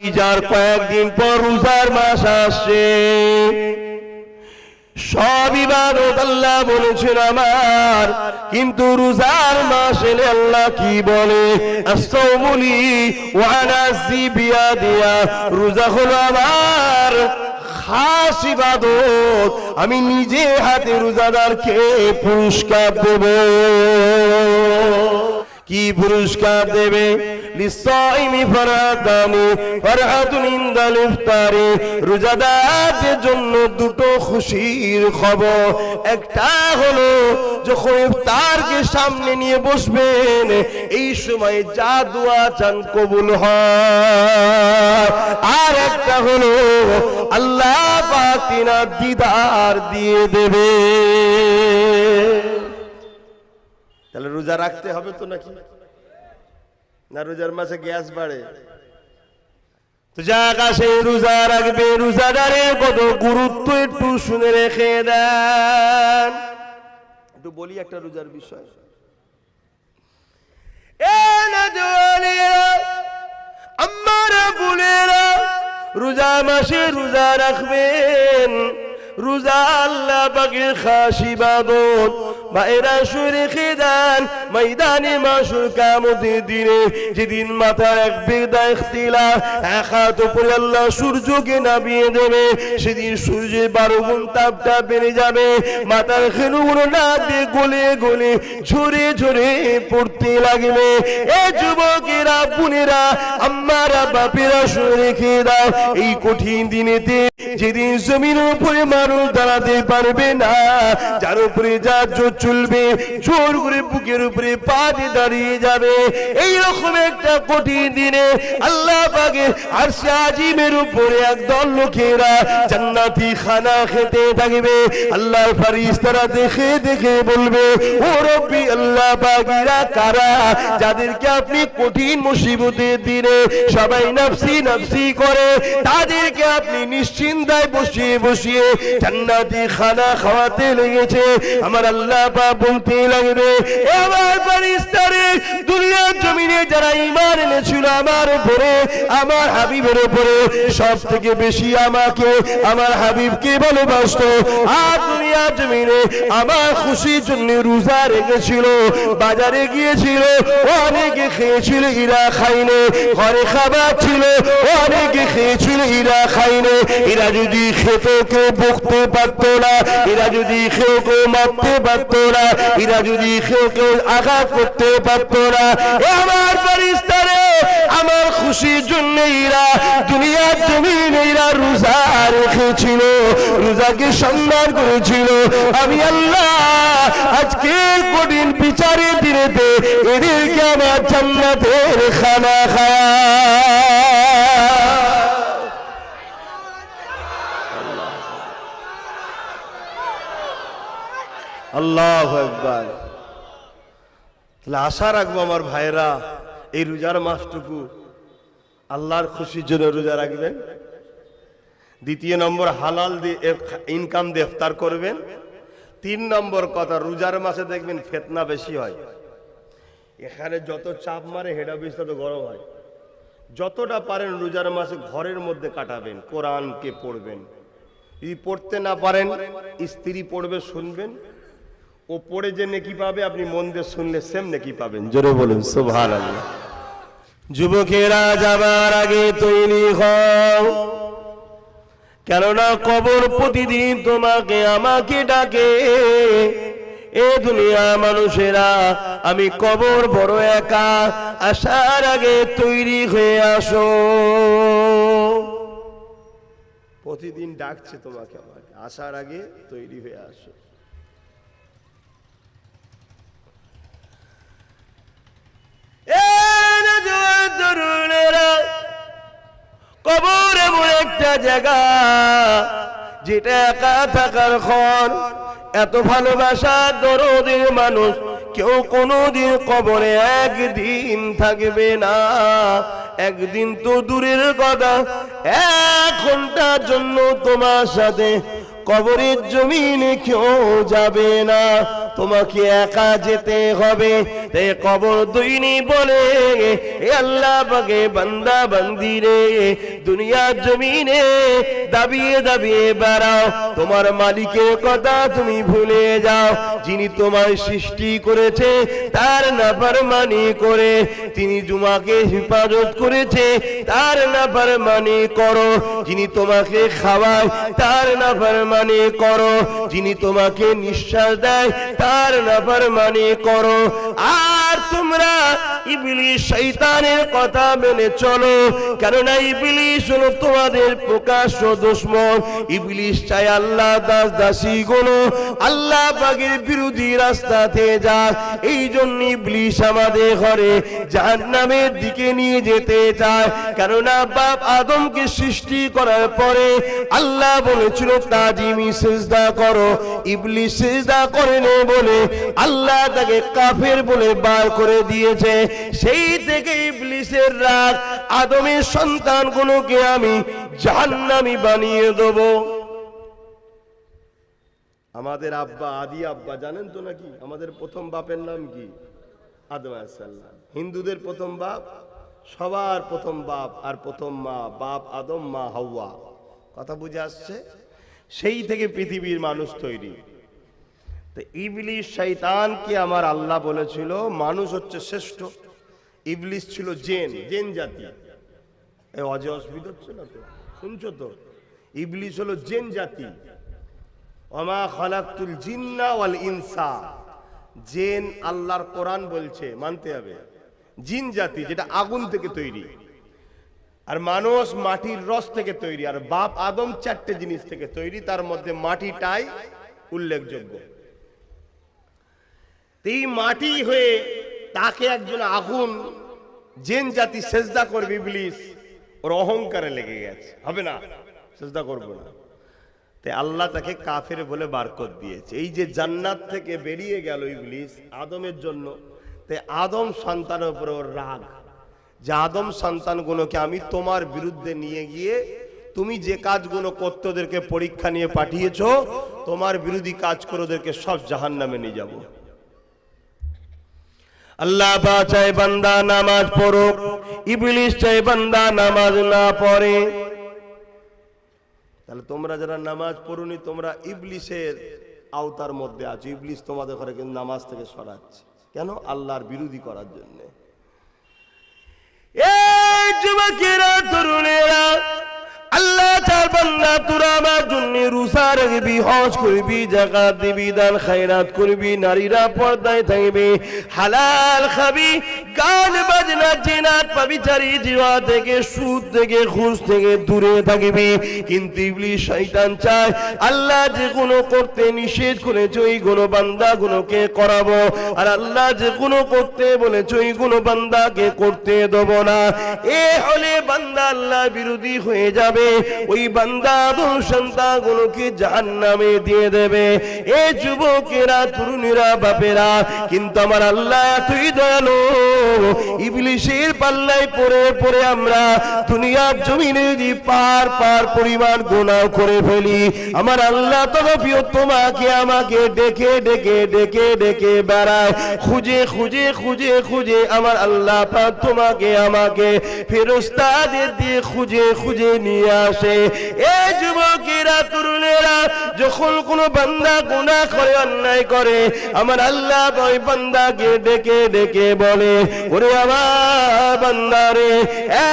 যার কয়েকদিন পর রোজার মাস আসছে। আল্লাহ বলেছেন আমার। কিন্তু রোজার মাস এলে আল্লাহ কি বলে? ওয়ানাসি বিয়া দিয়া রোজা হলো আমার খাস ইবাদত। আমি নিজে হাতে রোজাদারকে পুরস্কার দেব। কি পুরস্কার দেবে? হলো, যখন ইফতারকে সামনে নিয়ে বসবেন, এই সময় যা দোয়া চান কবুল আর একটা হলো, আল্লাহ পাক তিনার দিদার দিয়ে দেবে। তাহলে রোজা রাখতে হবে তো নাকি? না রোজার মাসে গ্যাস বাড়ে। তো যা কাছে রোজা রাখবে রোজাদারে কত গুরুত্ব একটু শুনে রেখে দেন। একটু বলি একটা রোজার বিষয়। আম্মারা বুলেরা রোজা মাসে রোজা রাখবেন। রোজা আল্লাহ পাকের খাস ইবাদত ভাইরা শুয়ে রেখে দেন ময়দানে মাসুর কামতের দিনে যেদিন মাথার এক বেদা এক হাত উপরে আল্লাহ সূর্যকে নামিয়ে দেবে, সেদিন সূর্যের বারো গুণ তাপটা বেড়ে যাবে। মাথার খেনুগুলো না দিয়ে গলে গলে ঝরে ঝরে পড়তে লাগবে। এ যুবকেরা, বোনেরা, আম্মারা, বাপেরা শুনে রেখে এই কঠিন দিনেতে যেদিন জমির উপরে মানুষ দাঁড়াতে পারবে না, যার উপরে যা চলবে, জোর করে বুকের উপরে পা দিয়ে দাঁড়িয়ে যাবে। এই রকম একটা কঠিন দিনে আল্লাহ পাকে আর আজিমের উপরে একদল লোকেরা জান্নাতি খানা খেতে থাকবে। আল্লাহর ফারিস্তারা দেখে দেখে বলবে, ও রব্বি, আল্লাহ পাকিরা কারা? যাদেরকে আপনি কঠিন মুসিবতের দিনে সবাই নাফসি নাফসি করে, তাদেরকে আপনি নিশ্চিন্তায় বসিয়ে বসিয়ে জান্নাতি খানা খাওয়াতে লেগেছে। আমার আল্লাহ পা বলতে লাগবে এ আমার ফারিস্তারে দুনিয়ার জমিনে যারা ইমান এনেছিল আমার উপরে, আমার হাবিবের উপরে সব থেকে বেশি আমাকে, আমার হাবিবকে ভালোবাসতো? আর দুনিয়ার জমিনে আমার খুশির জন্য রোজা রেখেছিল, বাজারে গিয়েছিল, অনেকে খেয়েছিল ইরা খাইনে, ঘরে খাবার ছিল, অনেকে খেয়েছিল ইরা খাইনে। এরা যদি খেত কেউ বকতে পারতো না, এরা যদি কেউ কেউ মারতে পারতো না, এরা যদি কেউ কেউ আঘাত করতে পারতো না আমার আমার খুশির জন্য এরা দুনিয়ার জমিন এরা রোজা রেখেছিল, রোজাকে সম্মান করেছিল। আমি আল্লাহ আজকে কঠিন বিচারের দিনেতে এদেরকে আমার জান্নাতের খানা খায়া আল্লাহ একবার তাহলে আশা রাখব আমার ভাইরা এই রোজার মাসটুকু আল্লাহর খুশির জন্য রোজা রাখবেন। দ্বিতীয় নম্বর, হালাল দিয়ে ইনকাম দিয়ে ইফতার করবেন। তিন নম্বর কথা, রোজার মাসে দেখবেন ফেতনা বেশি হয়। এখানে যত চাপ মারে, হেডা বেশি তত গরম হয়। যতটা পারেন রোজার মাসে ঘরের মধ্যে কাটাবেন, কোরআনকে পড়বেন। যদি পড়তে না পারেন, স্ত্রী পড়বে, শুনবেন। ও পড়ে যে নেকি পাবে আপনি মন দিয়ে শুনলে সেম নেকি পাবেন। জোরে বলুন আল্লাহ যুবকেরা যাবার আগে তৈরি হও। কেননা কবর প্রতিদিন তোমাকে আমাকে ডাকে। এ দুনিয়া মানুষেরা আমি কবর বড় একা আসার আগে তৈরি হয়ে আসো। প্রতিদিন ডাকছে তোমাকে আমাকে। আসার আগে তৈরি হয়ে আসো এ নজওয়ান কবর এমন একটা জায়গা, যেটা একা থাকার ক্ষণ। এত ভালোবাসা দরদের মানুষ, কেউ কোনোদিন কবরে একদিন থাকবে না। একদিন তো দূরের কথা, এক ঘণ্টার জন্য তোমার সাথে কবরের জমিনে কেউ যাবে না। তোমাকে একা যেতে হবে তে কবর দুইনি বলে আল্লাহ পাকে বান্দা বান্দি রে। দুনিয়ার জমিনে দাবিয়ে দাবিয়ে বেড়াও, তোমার মালিকের কথা তুমি ভুলে যাও। যিনি তোমার সৃষ্টি করেছে, তার নাফরমানি করে। তিনি জুমাকে হেফাজত করেছে, তার নাফরমানি করো। যিনি তোমাকে খাওয়ায়, তার নাফরমানি করো। যিনি তোমাকে নিঃশ্বাস দেয়, তার নাফরমানি করো। আর তোমরা ইবলিশ শয়তানের কথা মেনে চলো। কেননা ইবলিশ হলো তোমাদের প্রকাশ্য দুশ্মন। ইবলিশ চাই আল্লাহ দাস দাসী গুলো আল্লাহ পাকের বিরোধী রাস্তাতে যাক। এই জন্য ইবলিশ আমাদের ঘরে জাহান্নামের দিকে নিয়ে যেতে চায়। কেননা বাপ আদমকে সৃষ্টি করার পরে আল্লাহ বলেছিল, তাজিমি সেজদা করো। ইবলিশ সেজদা করেনি বলে আল্লাহ তাকে কাফের বলে বার করে দিয়েছে। সেই থেকে ইবলিশের রাগ আদমের সন্তানগুলোকে আমি জাহান্নামি বানিয়ে দেবো। আমাদের আব্বা, আদি আব্বা, জানেন তো নাকি? আমাদের প্রথম বাপের নাম কি? আদম আলাইসাল্লাম হিন্দুদের প্রথম বাপ, সবার প্রথম বাপ আর প্রথম মা, বাপ আদম, মা হাওয়া। কথা বুঝে আসছে? সেই থেকে পৃথিবীর মানুষ তৈরি। তো ইবলিশ শৈতানকে আমার আল্লাহ বলেছিল, মানুষ হচ্ছে শ্রেষ্ঠ। ইবলিশ ছিল জেন জেন জাতি। এ অজে অসুবিধা হচ্ছে না তো? শুনছো তো? ইবলিশ হলো জেন জাতি। অমা খালাকতুল জিন্না ওয়াল ইনসা। জেন আল্লাহর কোরআন বলছে, মানতে হবে। জিন জাতি যেটা আগুন থেকে তৈরি। আর মানুষ মাটির রস থেকে তৈরি। আর বাপ আদম চারটে জিনিস থেকে তৈরি। তার মধ্যে মাটিটাই উল্লেখযোগ্য। এই মাটি হয়ে তাকে একজন আগুন, জেন জাতি সেজদা করবে ইবলিস, ওর অহংকারে লেগে গেছে। হবে না? সেজদা করব না। তাই আল্লাহ তাকে কাফের বলে বারকত দিয়েছে। এই যে জান্নাত থেকে বেরিয়ে গেল ইবলিস আদমের জন্য, তাই আদম সন্তানের উপরে ওর রাগ। যে আদম সন্তানগুলোকে আমি তোমার বিরুদ্ধে নিয়ে গিয়ে তুমি যে কাজগুলো করতে ওদেরকে পরীক্ষা নিয়ে পাঠিয়েছ, তোমার বিরোধী কাজ করে ওদেরকে সব জাহান নামে নিয়ে যাব। আল্লাহ চাই বান্দা নামাজ পড়ো ইবলিশ চাই বান্দা নামাজ না পড়ে। তাহলে তোমরা যারা নামাজ পড়ুনি, তোমরা ইবলিশের আওতার মধ্যে আছো। ইবলিশ তোমাদের ঘরে কিন্তু নামাজ থেকে সরাচ্ছে। কেন? আল্লাহর বিরোধী করার জন্য। এই যুবকেরা, তরুণেরা আল্লাহ চার বান্দা, তোরা আমার জন্য রুসা রাখবি, হজ করবি, জাকাত দিবি দান খায়রাত করবি, নারীরা পর্দায় থাকবে। হালাল খাবি গান বাজনা, জেনাত, পাবিচারি জিওয়া থেকে, সুদ থেকে, ঘুষ থেকে দূরে থাকবি। কিন্তু ইবলিশ শয়তান চায়, আল্লাহ যে কোনো করতে নিষেধ করেছে, ওই কোনো বান্দা গুলোকে করাবো। আর আল্লাহ যে কোনো করতে বলেছে, ওই কোনো বান্দাকে করতে দেবো না। এ হলে বান্দা আল্লাহ বিরোধী হয়ে যাবে। ওই বান্দা আদম সন্তানগুলোকে জাহান্নামে দিয়ে দেবে। এ যুবকেরা, তরুণীরা, বাপেরা, কিন্তু আমার আল্লাহ তুই দয়ালু। ইবলিশের পাল্লায় পড়ে পড়ে আমরা দুনিয়ার জমিনে যদি পার পার পরিমাণ গোনাও করে ফেলি। আমার আল্লাহ তথাপিও তোমাকে আমাকে ডেকে ডেকে ডেকে ডেকে বেড়ায়। খুঁজে খুঁজে খুঁজে খুঁজে আমার আল্লাহ তোমাকে আমাকে ফেরস্তাদের দিয়ে খুঁজে খুঁজে নিয়ে আসে। এ যুবকেরা, তরুণেরা, যখন কোনো বান্দা গুনাহ করে, অন্যায় করে, আমার আল্লাহ ওই বান্দাকে ডেকে ডেকে বলে ওরে আমার বান্দারে,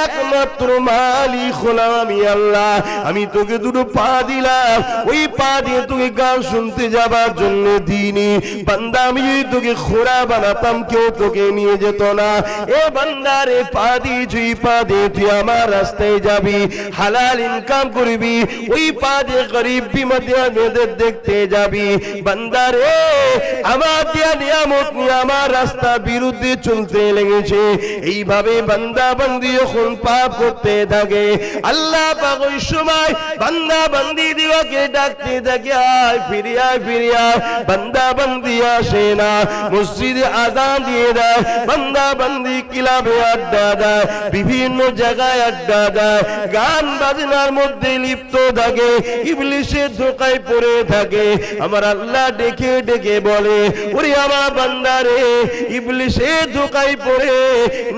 একমাত্র মালিক হলাম আমি আল্লাহ। আমি তোকে দুটো পা দিলাম। ওই পা দিয়ে তোকে গান শুনতে যাবার জন্য দিইনি। বান্দা, আমি যদি তোকে খোরা বানাতাম, কেউ তোকে নিয়ে যেত না। এ বান্দারে, পা দিয়ে তুই পা দিয়ে তুই আমার রাস্তায় যাবি, হালাল ইনকাম করবি, ওই পা দিয়ে গরিব বিমতিয়া মেয়েদের দেখতে যাবি। বান্দারে, আমার দিয়া নিয়ামত নিয়ে আমার রাস্তা বিরুদ্ধে চলতে লেগেছে। এইভাবে বান্দা বান্দি যখন পাপ করতে থাকে, আল্লাহ পাক ওই সময় বান্দা বান্দি দিওয়াকে ডাকতে থাকে, আয় ফিরে আয় ফিরে, আয়। বান্দা বান্দি আসে না, মসজিদে আজান দিয়ে দেয়। বান্দা বান্দি ক্লাবে আড্ডা দেয়, বিভিন্ন জায়গায় আড্ডা দেয়। গান বাজনার মধ্যে লিপ্ত থাকে, ইবলিশের ধোকায় পড়ে থাকে। আমার আল্লাহ ডেকে ডেকে বলে, ওরে আমার বান্দারে ইবলিশের ধোকায় পড়ে,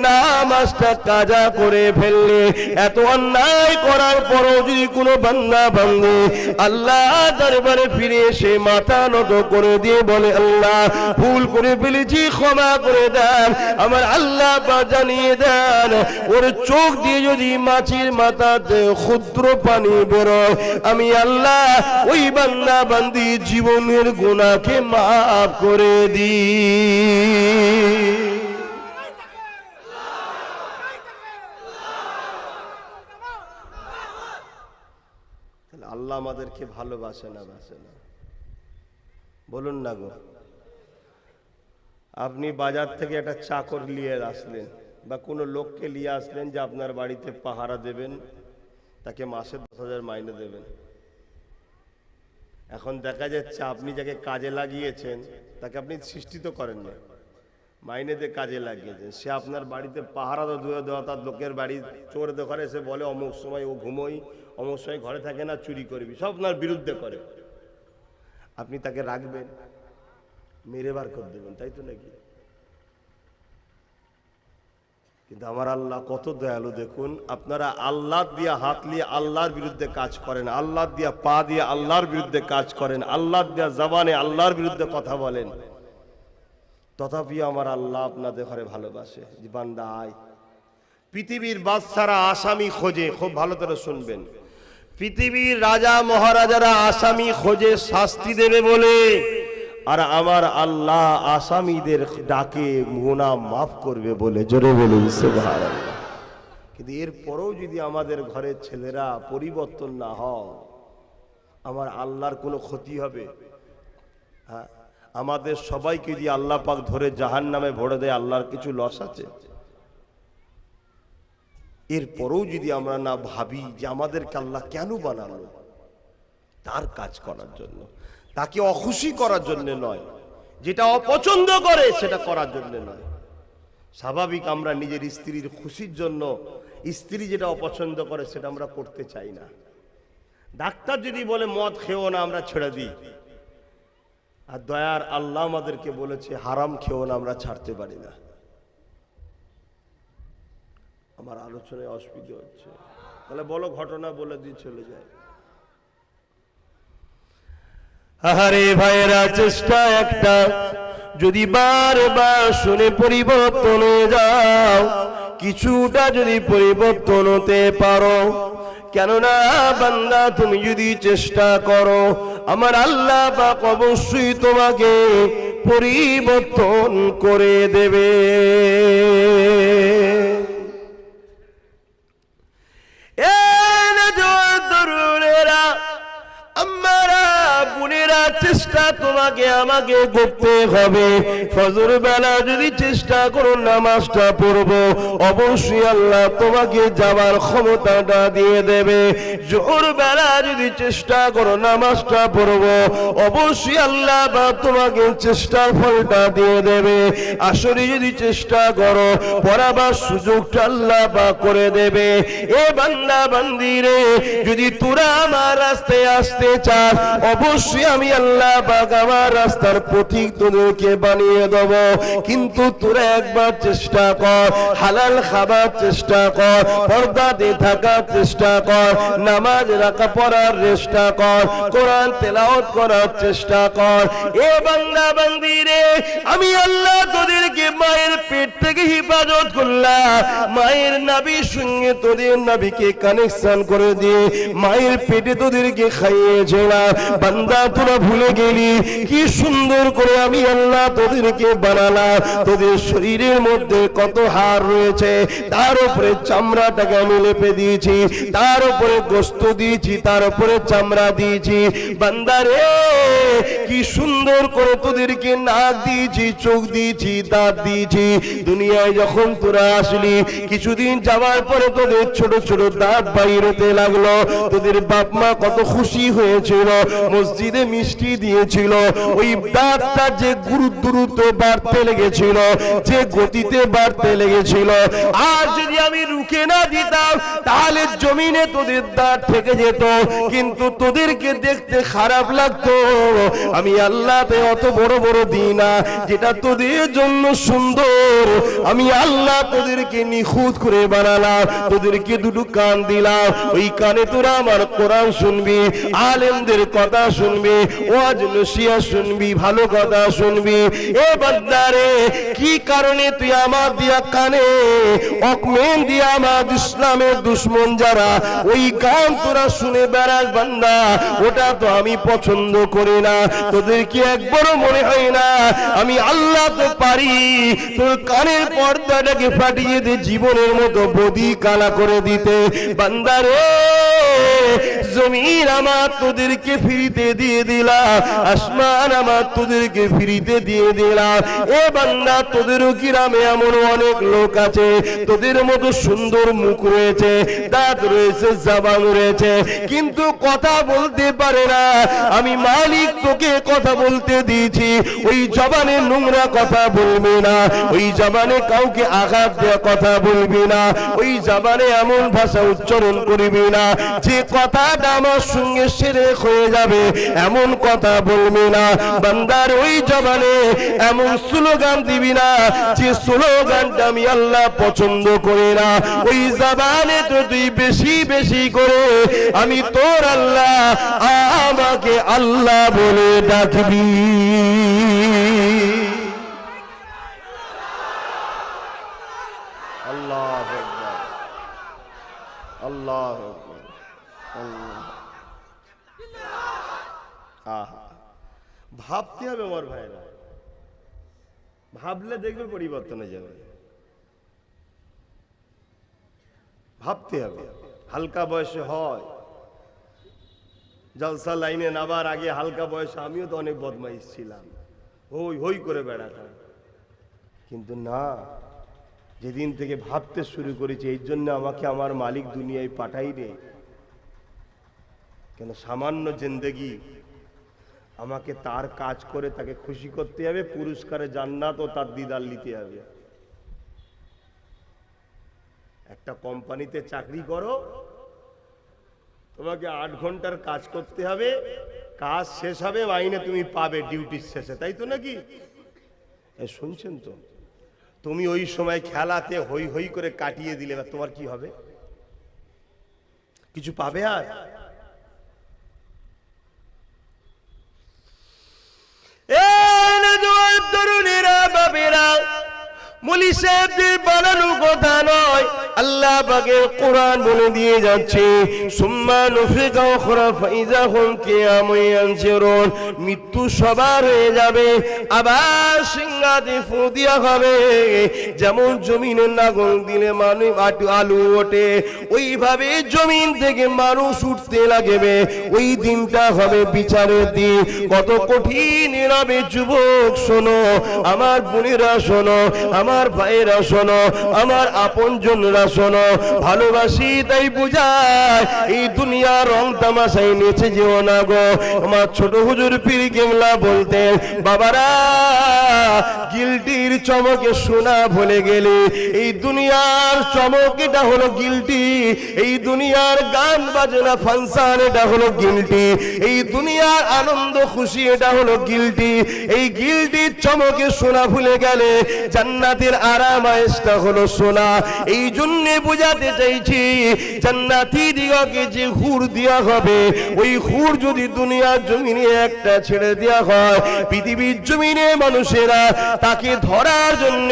নামাজটা কাজা করে ফেললে, এত অন্যায় করার পরও যদি কোনো বান্দা বান্দে আল্লাহ দরবারে ফিরে এসে মাথা নত করে দিয়ে বলে, আল্লাহ, ভুল করে ফেলেছি, ক্ষমা করে দেন, আমার আল্লাহ জানিয়ে দেন, ওর চোখ দিয়ে যদি মাছির মাথাতে ক্ষুদ্র পানি বেরোয়, আমি আল্লাহ ওই বান্দা বান্দি জীবনের গুণাকে মাফ করে দিই তাহলে আল্লাহ আমাদেরকে ভালোবাসে না বাসে না। বলুন না গো, আপনি বাজার থেকে একটা চাকর নিয়ে আসলেন বা কোনো লোককে নিয়ে আসলেন যে আপনার বাড়িতে পাহারা দেবেন, তাকে মাসে দশ হাজার মাইনে দেবেন। এখন দেখা যাচ্ছে আপনি যাকে কাজে লাগিয়েছেন, তাকে আপনি সৃষ্টি তো করেন না মাইনে দিয়ে কাজে লাগিয়েছেন সে আপনার বাড়িতে পাহারা তো দূরে দেওয়া, তার লোকের বাড়ি চোর দোকানে এসে বলে, অমুক সময় ও ঘুমোই, অমুক সময় ঘরে থাকে না, চুরি করবি। সব আপনার বিরুদ্ধে করে। আপনি তাকে রাখবেন, মেরে বার করে দেবেন, তাই তো নাকি? কিন্তু আমার আল্লাহ কত দয়ালু, দেখুন, আপনারা আল্লাহ দিয়া হাত নিয়ে আল্লাহর বিরুদ্ধে কাজ করেন, আল্লাহ দিয়া পা দিয়ে আল্লাহর বিরুদ্ধে কাজ করেন, আল্লাহ দিয়া জবানে আল্লাহর বিরুদ্ধে কথা বলেন। তথাপি আমার আল্লাহ আপনাদের ঘরে ভালোবাসে। বান্দা আয়। পৃথিবীর বাদশারা আসামি খোঁজে, খুব ভালো করে শুনবেন। পৃথিবীর রাজা মহারাজারা আসামি খোঁজে শাস্তি দেবে বলে, আর আমার আল্লাহ আসামিদের ডাকে মোনা মাফ করবে বলে, জোরে বলুন, সুবহানাল্লাহ। কিন্তু এরপরেও যদি আমাদের ঘরের ছেলেরা পরিবর্তন না হয়, আমার আল্লাহর কোনো ক্ষতি হবে? হ্যাঁ? আমাদের সবাইকে যদি আল্লাহ পাক ধরে জাহান নামে ভরে দেয়, আল্লাহর কিছু লস আছে? এরপরেও যদি আমরা না ভাবি যে আমাদেরকে আল্লাহ কেন বানালো, তার কাজ করার জন্য, তাকে অখুশি করার জন্য নয়, যেটা অপছন্দ করে সেটা করার জন্য নয়। স্বাভাবিক আমরা নিজের স্ত্রীর খুশির জন্য, স্ত্রী যেটা অপছন্দ করে সেটা আমরা করতে চাই না। ডাক্তার যদি বলে, মদ খেও না, আমরা ছেড়ে দিই। আর দয়ার আল্লাহ আমাদেরকে বলেছে, হারাম খেও না, আমরা ছাড়তে পারি না। আমার আলোচনায় অসুবিধা হচ্ছে। তাহলে বলো, ঘটনা বলে দিয়ে চলে যায় আরে ভাইয়েরা, চেষ্টা একটা। যদি বারবার শুনে পরিবর্তন হয়ে যাও, কিছুটা যদি পরিবর্তন হতে পারো। কেননা, বান্দা, তুমি যদি চেষ্টা করো আমার আল্লাহ পাক অবশ্যই তোমাকে পরিবর্তন করে দেবে। চেষ্টা তোমাকে আমাকে করতে হবে। ফজর বেলা যদি চেষ্টা করো, নামাজটা পড়ব, অবশ্যই আল্লাহ তোমাকে যাবার ক্ষমতাটা দিয়ে দেবে। জোর বেলা যদি চেষ্টা করো, নামাজটা পড়ব, অবশ্যই আল্লাহ বা তোমাকে চেষ্টার ফলটা দিয়ে দেবে। আসলে যদি চেষ্টা করো, পড়াবার সুযোগটা আল্লাহ বা করে দেবে। এ বান্দা বান্দিরে, যদি তোরা আমার রাস্তায় আসতে চাস, অবশ্যই আমি আল্লাহ পাক আমার রাস্তার পথিক তোদেরকে বানিয়ে দেব। কিন্তু তোরা একবার চেষ্টা কর, হালাল খাবার চেষ্টা কর, পর্দাতে থাকার চেষ্টা কর, নামাজ রাখা পড়ার চেষ্টা কর, কোরআন তেলাওয়াত করার চেষ্টা কর। এ বান্দা বান্দি রে আমি আল্লাহ তোদেরকে মায়ের পেট থেকে হেফাজত করলাম মায়ের নাবির সঙ্গে তোদের নাবিকে কানেকশন করে দিয়ে মায়ের পেটে তোদেরকে খাইয়েছিলাম বান্দা, তোরা ভুলে গেলি। কি সুন্দর করে আমি আল্লাহ তোদেরকে বানালাম। তোদের শরীরের মধ্যে কত হার রয়েছে, তার উপরে চামড়াটাকে আমি লেপে দিয়েছি, তার উপরে গোস্ত দিয়েছি, তার উপরে চামড়া দিয়েছি। বান্দারে কি সুন্দর করে তোদেরকে নাক দিয়েছি, চোখ দিয়েছি, দাঁত দিয়েছি। দুনিয়ায় যখন তোরা আসলি, কিছুদিন যাওয়ার পরে তোদের ছোট ছোট দাঁত বাইর হতে লাগল। তোদের বাপ মা কত খুশি হয়েছিল, মসজিদে মিষ্টি দিয়েছিল। ওই দাঁতটা যে গুরুত্ব দ্রুত বাড়তে লেগেছিল, যে গতিতে বাড়তে লেগেছিল। আর যদি আমি রুখে না দিতাম, তাহলে জমিনে তোদের দাঁত থেকে যেত, কিন্তু তোদেরকে দেখতে খারাপ লাগতো। আমি আল্লাহতে অত বড় বড় দিই না, যেটা তোদের জন্য সুন্দর। আমি আল্লাহ তোদেরকে নিখুঁত করে বানালাম, তোদেরকে দুটো কান দিলাম। ওই কানে তোরা আমার কোরআন শুনবি, আলেমদের কথা শুনবি, ওয়াজ নসিয়া শুনবি, ভালো কথা শুনবি। এ বান্দারে, কি কারণে তুই আমার দিয়া কানে? অকমেন দিয়া আমার ইসলামের দুশ্মন যারা, ওই গান তোরা শুনে বেড়াস বান্দা, ওটা তো আমি পছন্দ করি না, তোদের কি একবারও মনে হয় না? আমি আল্লাহ তো পারি, তোর কানের পর্দাটাকে ফাটিয়ে দিয়ে জীবনের মতো বদি কালা করে দিতে। বান্দারে জমিন আমার তোদেরকে ফিরিতে দিয়ে দিলা, আসমান আমার তোদেরকে ফিরিতে দিয়ে দিলা। এ বান্দা, তোদেরও গ্রামে এমন অনেক লোক আছে, তোদের মতো সুন্দর মুখ রয়েছে, দাঁত রয়েছে, জাবান রয়েছে, কিন্তু কথা বলতে পারে না। আমি মালিক, তোকে কথা বলতে দিয়েছি, ওই জবানে নোংরা কথা বলবি না, ওই জবানে কাউকে আঘাত দেওয়া কথা বলবি না, ওই জবানে এমন ভাষা উচ্চারণ করবি না। যে আমার সঙ্গে সেরে হয়ে যাবে, এমন কথা বলবি না। বান্দার ওই জবানে এমন স্লোগান দিবি না, যে স্লোগানটা আমি আল্লাহ পছন্দ করি না। ওই জবানে তো তুই বেশি বেশি করে, আমি তোর আল্লাহ, আমাকে আল্লাহ বলে ডাকবি। আল্লাহ আল্লাহ আহা। ভাবতে হবে আমার ভাইরা। ভাবলে দেখবে পরিবর্তন যাবে। ভাবতে হবে। হালকা বয়সে হয়। জলসা লাইনে নাবার আগে হালকা বয়সে আমিও তো অনেক বদমাইশ ছিলাম। হই হই করে বেড়াতাম। কিন্তু না, যেদিন থেকে ভাবতে শুরু করেছি, এই জন্য আমাকে আমার মালিক দুনিয়ায় পাঠাই রে কেন সামান্য জিন্দেগি? আমাকে তার কাজ করে তাকে খুশি করতে হবে, পুরস্কারে জান্নাত ও তার দিদার নিতে হবে। একটা কোম্পানিতে চাকরি করো, তোমাকে আট ঘণ্টার কাজ করতে হবে, কাজ শেষ হবে, মাইনে তুমি পাবে ডিউটির শেষে, তাই তো নাকি? শুনছেন তো? তুমি ওই সময় খেলাতে হই হই করে কাটিয়ে দিলে তোমার কি হবে? কিছু পাবে আর এই তরুণীরা বাবেরা মুলি সাহেবদের বানানো কথা নয়। আল্লাহ বাগে কোরআন বলে দিয়ে যাচ্ছে, সুম্মা নুফিকা উখরা ফাইজা হুম কিয়ামুন মৃত্যু সবার হয়ে যাবে, আবার সিংহাতে ফু দিয়া হবে। যেমন জমিনের নাগল দিলে মানুষ আলু ওঠে, ওইভাবে জমিন থেকে মানুষ উঠতে লাগবে। ওই দিনটা হবে বিচারের দিন। কত কঠিন যুবক শোনো, আমার বোনেরা শোনো, আমার ভাইয়েরা শোনো, আমার শোনো, ভালোবাসি তাই বুঝায়, এই দুনিয়া রং তামাশাই নেচে যেও না গো। আমার ছোট হুজুর পীর কেমলা বলতেন, বাবারা গিলটির চমকে শোনা ভুলে গেলে, এই দুনিয়ার চমক এটা হলো গিলটি, এই দুনিয়ার গান বাজনা ফাংশন এটা হলো গিলটি, এই দুনিয়ার আনন্দ খুশি এটা হলো গিলটি, এই গিলটির চমকে শোনা ভুলে গেলে জান্নাতের আরাম আয়েশটা হলো সোনা। এই জন্যে বোঝাতে চাইছি, জান্নাতি দিগকে যে হুর দেওয়া হবে, ওই হুর যদি দুনিয়ার জমিনে একটা ছেড়ে দেওয়া হয়, পৃথিবীর জমিনে মানুষেরা তাকে ধরার জন্য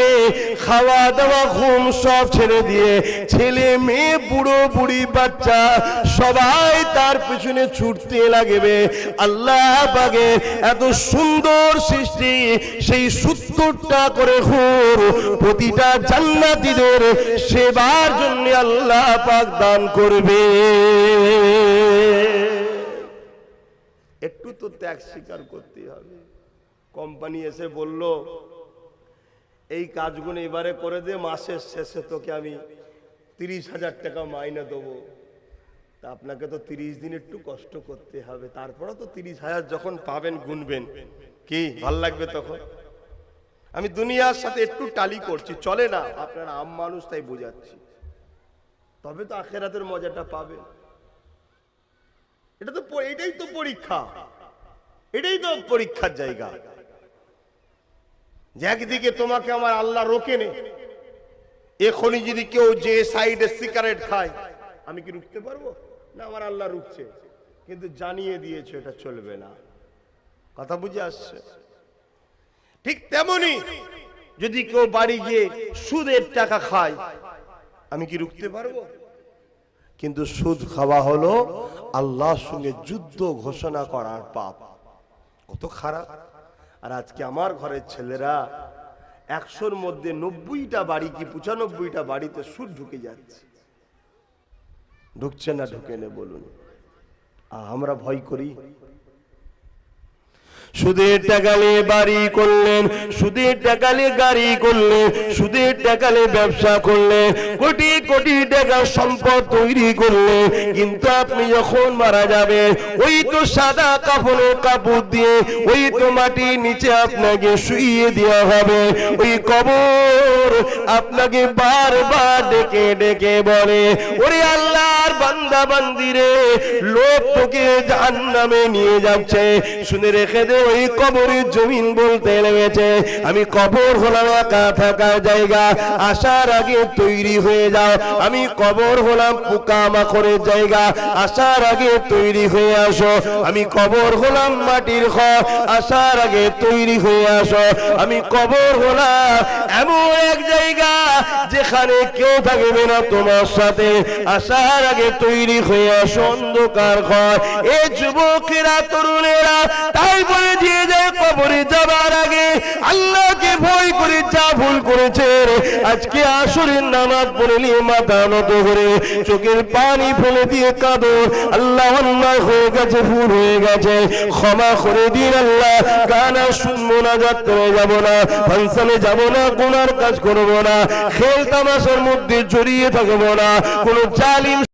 খাওয়া দাওয়া, ঘুম সব ছেড়ে দিয়ে ছেলে মেয়ে, বুড়ো, বুড়ি, বাচ্চা সবাই তার পিছনে ছুটতে লাগবে। আল্লাহ পাকে এত সুন্দর সৃষ্টি, সেই সত্তরটা করে হুর প্রতিটা জান্নাতীদের সেবার জন্য আল্লাহ পাক দান করবে। একটু তো ত্যাগ স্বীকার করতে হবে। কোম্পানি এসে বলল, এই কাজগুলো এবারে করে দে, মাসের শেষে তোকে আমি তিরিশ হাজার টাকা মাইনে দেবো। তা আপনাকে তো তিরিশ দিন একটু কষ্ট করতে হবে। তারপরে তো তিরিশ হাজার যখন পাবেন, গুনবেন। কি, ভালো লাগবে তখন? আমি দুনিয়ার সাথে একটু টালি করছি, চলে না, আপনার আম মানুষ তাই বোঝাচ্ছি। তবে তো আখেরাতের মজাটা পাবে এটা তো এটাই তো পরীক্ষা। এটাই তো পরীক্ষার জায়গা। যে একদিকে তোমাকে আমার আল্লাহ রোকে নে। এখনই যদি কেউ যে সাইডে সিগারেট খায়, আমি কি রুখতে পারব? না, আমার আল্লাহ রুখছে। কিন্তু জানিয়ে দিয়েছে, এটা চলবে না। কথা বুঝে আসছে? ঠিক তেমনি যদি কেউ বাড়ি গিয়ে সুদের টাকা খায়, আমি কি রুখতে পারব? কিন্তু সুদ খাওয়া হলো আল্লাহর সঙ্গে যুদ্ধ ঘোষণা করার পাপ। কত খারাপ। আর আজকে আমার ঘরের ছেলেরা একশোর মধ্যে নব্বইটা বাড়ি কি পঁচানব্বইটা বাড়িতে সুদ ঢুকে যাচ্ছে। ঢুকছে না, ঢুকে নে বলুন। আমরা ভয় করি। সুদের টাকালে বাড়ি করলেন, সুদের টাকালে গাড়ি করলেন, সুদের টাকালে ব্যবসা করলেন, কোটি কোটি টাকার সম্পদ তৈরি করলেন। কিন্তু আপনি যখন মারা যাবেন, ওই তো সাদা কাপড়ের কাপড় দিয়ে, ওই তো মাটির নিচে আপনাকে শুইয়ে দেওয়া হবে। ওই কবর আপনাকে বারবার ডেকে ডেকে বলে, ওরে আল্লাহর বান্দা বান্দিরে, লোক তোকে জাহান্নামে নিয়ে যাচ্ছে। শুনে রেখে দে ওই কবরের জমিন বলতে লেগেছে। আমি কবর হলাম একা থাকার জায়গা। আসার আগে তৈরি হয়ে যাও। আমি কবর হলাম পোকা মাকড়ের জায়গা। আসার আগে তৈরি হয়ে আসো। আমি কবর হলাম মাটির ঘর। আসার আগে তৈরি হয়ে আসো। আমি কবর হলাম এমন এক জায়গা যেখানে কেউ থাকবে না তোমার সাথে। আসার আগে তৈরি হয়ে আসো অন্ধকার ঘর। এ যুবকেরা, তরুণেরা, তাই বলে দিয়ে যায় কবরে যাবার আগে আল্লাহকে ভয় করে যা ভুল করেছে আজকে আসরের নামাজ পড়ে নিয়ে মাথা নত করে চোখের পানি ফেলে দিয়ে কাঁদো। আল্লাহ অন্যায় হয়ে গেছে, ভুল হয়ে গেছে। ক্ষমা করে দিন আল্লাহ, গানা শুনব না, যাত্রায় যাব না, ফাংশনে যাব না কোনার কাজ করব না, খেল তামাশার মধ্যে জড়িয়ে থাকব না, কোনো জালিম